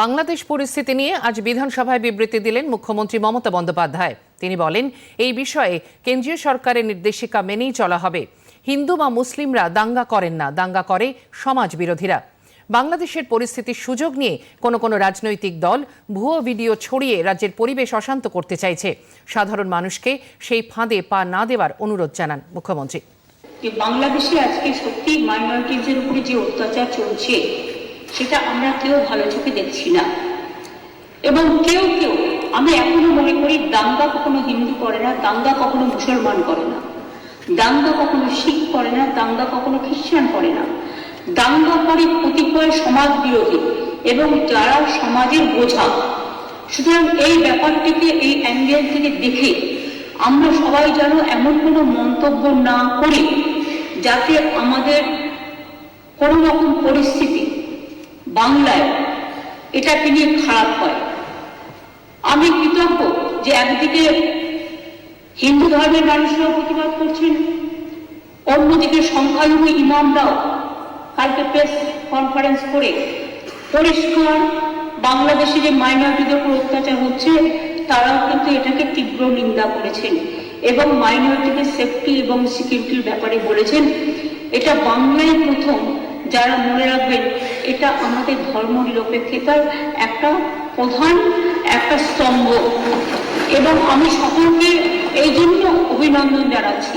বাংলাদেশ পরিস্থিতি নিয়ে আজ বিধানসভায় বিবৃতি দিলেন মুখ্যমন্ত্রী মমতা বন্দ্যোপাধ্যায়। তিনি বলেন, এই বিষয়ে কেন্দ্রীয় সরকারের নির্দেশিকা মেনেই চলা হবে। হিন্দু বা মুসলিমরা দাঙ্গা করেন না, দাঙ্গা করে সমাজ বিরোধীরা বাংলাদেশের পরিস্থিতির সুযোগ নিয়ে কোনো কোনো রাজনৈতিক দল ভুয়ো ভিডিও ছড়িয়ে রাজ্যের পরিবেশ অশান্ত করতে চাইছে। সাধারণ মানুষকে সেই ফাঁদে পা না দেওয়ার অনুরোধ জানান মুখ্যমন্ত্রী। বাংলাদেশে আজকে সত্যি মাইনরিটিজের উপরে যে অত্যাচার চলছে সেটা আমরা কেউ ভালো চোখে দেখছি না। এবং কেউ কেউ আমি এখনও মনে করি দাঙ্গা কখনো হিন্দু করে না, দাঙ্গা কখনো মুসলমান করে না। দাঙ্গা কখনো শিখ করে না, দাঙ্গা কখনো খ্রিস্টান করে না। দাঙ্গা করে কতিপয় সমাজ বিরোধী এবং যারা সমাজের বোঝা। সুতরাং এই ব্যাপারটিকে, এই অ্যাঙ্গেল থেকে দেখে আমরা সবাই যেন এমন কোনো মন্তব্য না করি যাতে আমাদের কোনো রকম পরিস্থিতি বাংলায়। এটাকে নিয়ে খারাপ হয়? আমি কৃতজ্ঞ যে একদিকে হিন্দু ধর্মের মানুষরাও প্রতিবাদ করছেন, অন্যদিকে সংখ্যালঘু ইমামরাও কালকে প্রেস কনফারেন্স করে পরিষ্কার বাংলাদেশে যে মাইনরিটিদের উপর অত্যাচার হচ্ছে, তারাও কিন্তু এটাকে তীব্র নিন্দা করেছেন এবং মাইনরিটিদের সেফটি এবং সিকিউরিটির ব্যাপারে বলেছেন। এটা বাংলায় প্রথম যারা মনে রাখবেন এটা আমাদের ধর্ম নিরপেক্ষতার একটা প্রধান, একটা স্তম্ভ। এবং আমি সকলকে এই জন্য অভিনন্দন জানাচ্ছি।